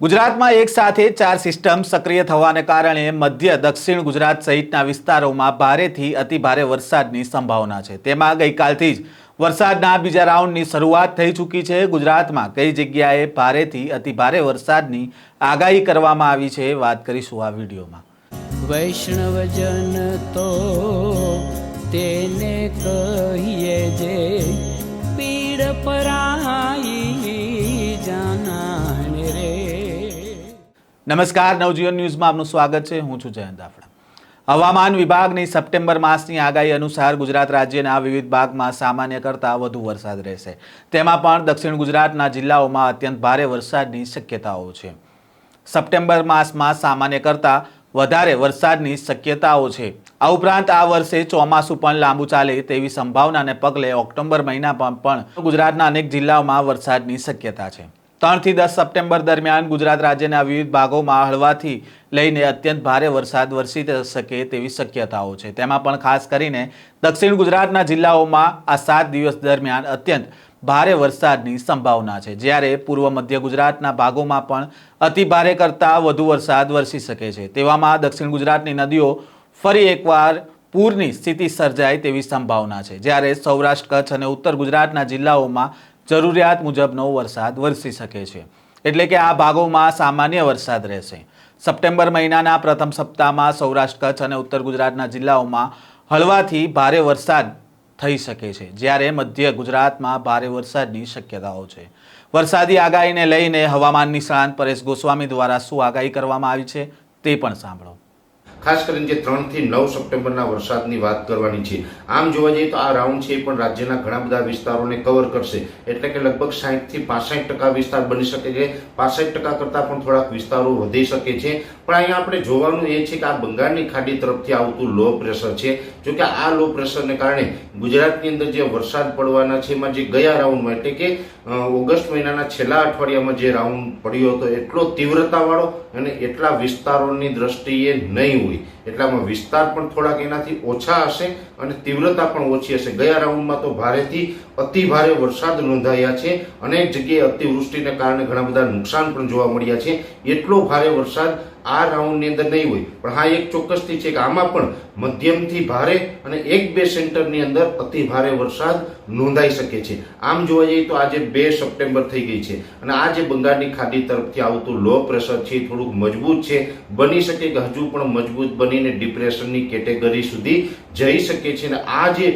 ગુજરાતમાં એક સાથે ચાર સિસ્ટમ સક્રિય થવાને કારણે મધ્ય, દક્ષિણ ગુજરાત સહિતના વિસ્તારોમાં ભારેથી અતિભારે વરસાદની સંભાવના છે. તેમાં ગઈકાલથી જ વરસાદના બીજા રાઉન્ડની શરૂઆત થઈ ચૂકી છે. ગુજરાતમાં કઈ જગ્યાએ ભારેથી અતિભારે વરસાદની આગાહી કરવામાં આવી છે વાત કરીશું આ વિડીયોમાં. વૈષ્ણવજન તો તેને કહીએ જે પીડ પરાઈ નમસ્કાર, નવજીવન ન્યૂઝમાં આપનું સ્વાગત છે. હું છું જયંત દાફડા હવામાન વિભાગની સપ્ટેમ્બર માસની આગાહી અનુસાર ગુજરાત રાજ્યના વિવિધ ભાગમાં સામાન્ય કરતાં વધુ વરસાદ રહેશે. તેમાં પણ દક્ષિણ ગુજરાતના જિલ્લાઓમાં અત્યંત ભારે વરસાદની શક્યતાઓ છે. સપ્ટેમ્બર માસમાં સામાન્ય કરતાં વધારે વરસાદની શક્યતાઓ છે. આ ઉપરાંત આ વર્ષે ચોમાસું પણ લાંબુ ચાલે તેવી સંભાવનાને પગલે ઓક્ટોબર મહિનામાં પણ ગુજરાતના અનેક જિલ્લાઓમાં વરસાદની શક્યતા છે. ત્રણથી દસ સપ્ટેમ્બર દરમિયાન ગુજરાત રાજ્યના વિવિધ ભાગોમાં હળવાથી લઈને અત્યંત ભારે વરસાદ વરસી શકે તેવી શક્યતાઓ છે. તેમાં પણ ખાસ કરીને દક્ષિણ ગુજરાતના જિલ્લાઓમાં આ સાત દિવસ દરમિયાન અત્યંત ભારે વરસાદની સંભાવના છે. જ્યારે પૂર્વ મધ્ય ગુજરાતના ભાગોમાં પણ અતિ ભારે કરતાં વધુ વરસાદ વરસી શકે છે. તેવામાં દક્ષિણ ગુજરાતની નદીઓ ફરી એકવાર પૂરની સ્થિતિ સર્જાય તેવી સંભાવના છે. જ્યારે સૌરાષ્ટ્ર, કચ્છ અને ઉત્તર ગુજરાતના જિલ્લાઓમાં જરૂરિયાત મુજબનો વરસાદ વરસી શકે છે. એટલે કે આ ભાગોમાં સામાન્ય વરસાદ રહેશે. સપ્ટેમ્બર મહિનાના પ્રથમ સપ્તાહમાં સૌરાષ્ટ્ર, કચ્છ અને ઉત્તર ગુજરાતના જિલ્લાઓમાં હળવાથી ભારે વરસાદ થઈ શકે છે, જ્યારે મધ્ય ગુજરાતમાં ભારે વરસાદની શક્યતાઓ છે. વરસાદી આગાહીને લઈને હવામાન નિષ્ણાંત પરેશ ગોસ્વામી દ્વારા શું આગાહી કરવામાં આવી છે તે પણ સાંભળો. ખાસ કરીને જે ત્રણથી નવ સપ્ટેમ્બરના વરસાદની વાત કરવાની છે. આમ જોવા જઈએ તો આ રાઉન્ડ છે એ પણ રાજ્યના ઘણા બધા વિસ્તારોને કવર કરશે. એટલે કે લગભગ સાહીઠથી પાસઠ ટકા વિસ્તાર બની શકે છે. પાસઠ ટકા કરતાં પણ થોડાક વિસ્તારો વધી શકે છે. પણ અહીંયા આપણે જોવાનું એ છે કે આ બંગાળની ખાડી તરફથી આવતું લો પ્રેશર છે. જોકે આ લો પ્રેશરને કારણે ગુજરાતની અંદર જે વરસાદ પડવાના છે એમાં જે ગયા રાઉન્ડમાં, એટલે કે ઓગસ્ટ મહિનાના છેલ્લા અઠવાડિયામાં જે રાઉન્ડ પડ્યો હતો, એટલો તીવ્રતાવાળો અને એટલા વિસ્તારોની દ્રષ્ટિએ નહીં હોય. એટલામાં વિસ્તાર પણ થોડાક એનાથી ઓછા હશે અને તીવ્રતા પણ ઓછી હશે. ગયા રાઉન્ડમાં તો ભારેથી અતિ ભારે વરસાદ નોંધાયા છે. અનેક જગ્યાએ અતિવૃષ્ટિને કારણે ઘણા બધા નુકસાન પણ જોવા મળ્યા છે. એટલો ભારે વરસાદ આ રાઉન્ડની અંદર નહીં હોય. પણ હા, એક ચોક્કસથી છે કે આમાં પણ મધ્યમથી ભારે અને એક બે સેન્ટરની અંદર અતિ ભારે વરસાદ નોંધાઈ શકે છે. આમ જોવા જઈએ તો આજે બે સપ્ટેમ્બર થઈ ગઈ છે અને આ જે બંગાળની ખાડી તરફથી આવતું લો પ્રેશર છે થોડુંક મજબૂત છે. બની શકે કે હજુ પણ મજબૂત બનીને ડિપ્રેશનની કેટેગરી સુધી જઈ શકે છે અને આ જે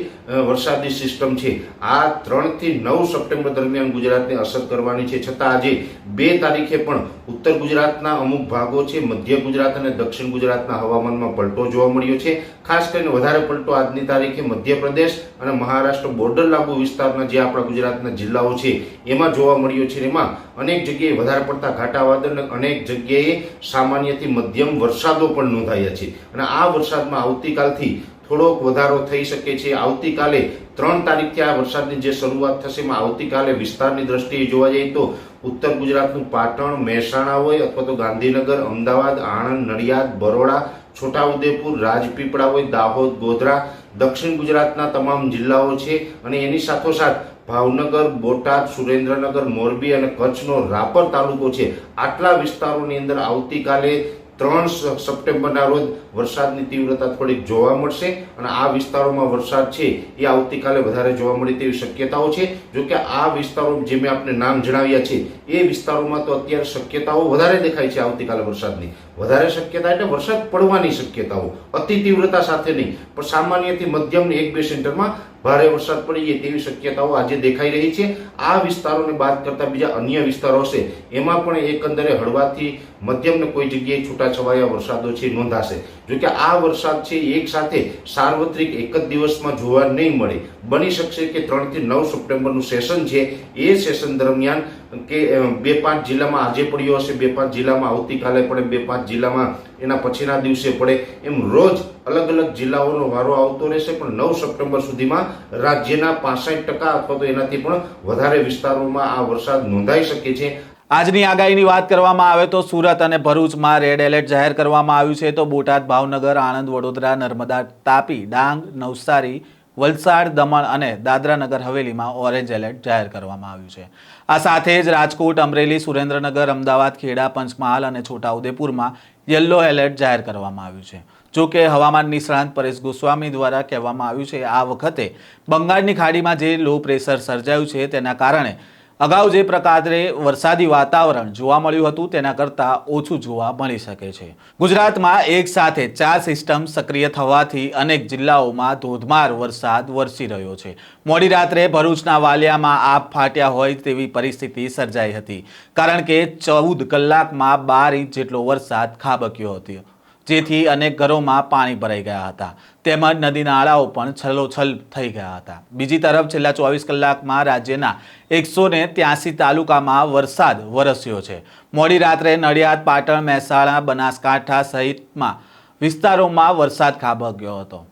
વરસાદની સિસ્ટમ છે, આ ત્રણથી નવ સપ્ટેમ્બર દરમિયાન ગુજરાતને અસર કરવાની છે. છતાં આજે બે તારીખે પણ ઉત્તર ગુજરાતના અમુક ભાગો છે મધ્ય ગુજરાત અને દક્ષિણ ગુજરાતના હવામાનમાં પલટો જોવા મળ્યો છે. ખાસ કરીને વધારે પલટો આજની તારીખે મધ્યપ્રદેશ અને મહારાષ્ટ્ર બોર્ડર લાગુ વિસ્તારના જે આપણા ગુજરાતના જિલ્લાઓ છે, એમાં જોવા મળ્યો છે. એમાં અનેક જગ્યાએ વધારે પડતા ઘાટા વાદળ અને અનેક જગ્યાએ સામાન્યથી મધ્યમ વરસાદો પણ નોંધાયા છે. અને આ વરસાદમાં આવતીકાલથી થોડોક વધારો થઈ શકે છે. આવતીકાલે ત્રણ તારીખથી આ વરસાદની જે શરૂઆત થશે, એમાં આવતીકાલે વિસ્તારની દ્રષ્ટિએ જોવા જઈએ તો ઉત્તર ગુજરાતનું પાટણ, મહેસાણા હોય અથવા તો ગાંધીનગર, અમદાવાદ, આણંદ, નડિયાદ, બરોડા, છોટાઉદેપુર, રાજપીપળા હોય, દાહોદ, ગોધરા, દક્ષિણ ગુજરાતના તમામ જિલ્લાઓ છે અને એની સાથોસાથ ભાવનગર, બોટાદ, સુરેન્દ્રનગર, મોરબી અને કચ્છનો રાપર તાલુકો છે. આટલા વિસ્તારોની અંદર આવતીકાલે ત્રણ સપ્ટેમ્બરના રોજ વરસાદની તીવ્રતા થોડીક જોવા મળશે અને આ વિસ્તારોમાં વરસાદ છે એ આવતીકાલે વધારે જોવા મળે તેવી શક્યતાઓ છે. જો કે આ વિસ્તારો જે મેં આપને નામ જણાવ્યા છે, એ વિસ્તારોમાં તો અત્યારે શક્યતાઓ વધારે દેખાય છે આવતીકાલે વરસાદની. વધારે શક્યતા એટલે વરસાદ પડવાની શક્યતાઓ. અતિ તીવ્રતા સાથે નહીં, પણ સામાન્યથી મધ્યમ એક બે સેન્ટરમાં ભારે વરસાદ પડી જાય તેવી શક્યતાઓ આજે દેખાઈ રહી છે. આ વિસ્તારોને બાદ કરતા બીજા અન્ય વિસ્તારો હશે. એમાં પણ એકંદરે હળવાથી મધ્યમ ને કોઈ જગ્યાએ છૂટાછવાયા વરસાદો છે નોંધાશે. જોકે આ વરસાદ છે એક સાથે સાર્વત્રિક એક જ દિવસમાં જોવા નહીં મળે. બની શકશે કે ત્રણથી નવ સપ્ટેમ્બરનું સેશન છે. એ સેશન દરમિયાન કે બે પાંચ જિલ્લામાં આજે પડ્યો હશે, બે પાંચ જિલ્લામાં આવતીકાલે પડે, બે પાંચ જિલ્લામાં એના પછીના દિવસે પડે. એમ રોજ અલગ અલગ જિલ્લાઓનો વારો આવતો રહેશે, પણ નવ સપ્ટેમ્બર સુધીમાં રાજ્યના પાસઠ ટકા અથવા તો એનાથી પણ વધારે વિસ્તારોમાં આ વરસાદ નોંધાઈ શકે છે. આજની આગાહીની વાત કરવામાં આવે તો સુરત અને ભરૂચમાં રેડ એલર્ટ જાહેર કરવામાં આવ્યું છે તો બોટાદ, ભાવનગર, આણંદ, વડોદરા, નર્મદા, તાપી, ડાંગ, નવસારી વલસાડ, દમણ અને દાદરા નગર હવેલીમાં ઓરેન્જ એલર્ટ જાહેર કરવામાં આવ્યું છે. આ સાથે જ રાજકોટ, અમરેલી, સુરેન્દ્રનગર, અમદાવાદ, ખેડા, પંચમહાલ અને છોટાઉદેપુરમાં યલો એલર્ટ જાહેર કરવામાં આવ્યું છે. જો કે હવામાન નિષ્ણાંત પરેશ ગોસ્વામી દ્વારા કહેવામાં આવ્યું છે, આ વખતે બંગાળની ખાડીમાં જે લો પ્રેશર સર્જાયું છે તેના કારણે અગાઉ જે પ્રકારે વરસાદી વાતાવરણ જોવા મળ્યું હતું, તેના કરતાં ઓછું જોવા મળી શકે છે. ગુજરાતમાં એક સાથે ચાર સિસ્ટમ સક્રિય થવાથી અનેક જિલ્લાઓમાં ધોધમાર વરસાદ વરસી રહ્યો છે. મોડી રાત્રે ભરૂચના વાલિયામાં આપ ફાટ્યા હોય તેવી પરિસ્થિતિ સર્જાઈ હતી. કારણ કે ચૌદ કલાકમાં બાર ઇંચ જેટલો વરસાદ ખાબક્યો હતો. જેથી અનેક ઘરોમાં પાણી ભરાઈ ગયા હતા. તેમજ નદી નાળાઓ પણ છલોછલ થઈ ગયા હતા. બીજી તરફ છેલ્લા ચોવીસ કલાકમાં રાજ્યના એકસો ને ત્યાસી તાલુકામાં વરસાદ વરસ્યો છે. મોડી રાત્રે નડિયાદ, પાટણ, મહેસાણા, બનાસકાંઠા સહિતમાં વિસ્તારોમાં વરસાદ ખાબક્યો હતો.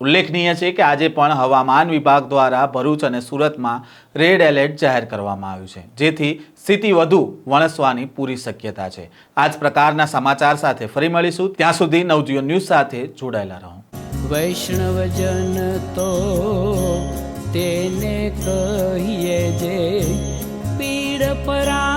ઉલ્લેખનીય છે કે આજે પણ હવામાન વિભાગ દ્વારા ભરૂચ અને સુરતમાં રેડ એલર્ટ જાહેર કરવામાં આવ્યું છે, જેથી સ્થિતિ વધુ વણસવાની પૂરી શક્યતા છે. આ જ પ્રકારના સમાચાર સાથે ફરી મળીશું. ત્યાં સુધી નવજીવન ન્યૂઝ સાથે જોડાયેલા રહો. વૈષ્ણવજન તો તેને કહીએ જે પીડ પરા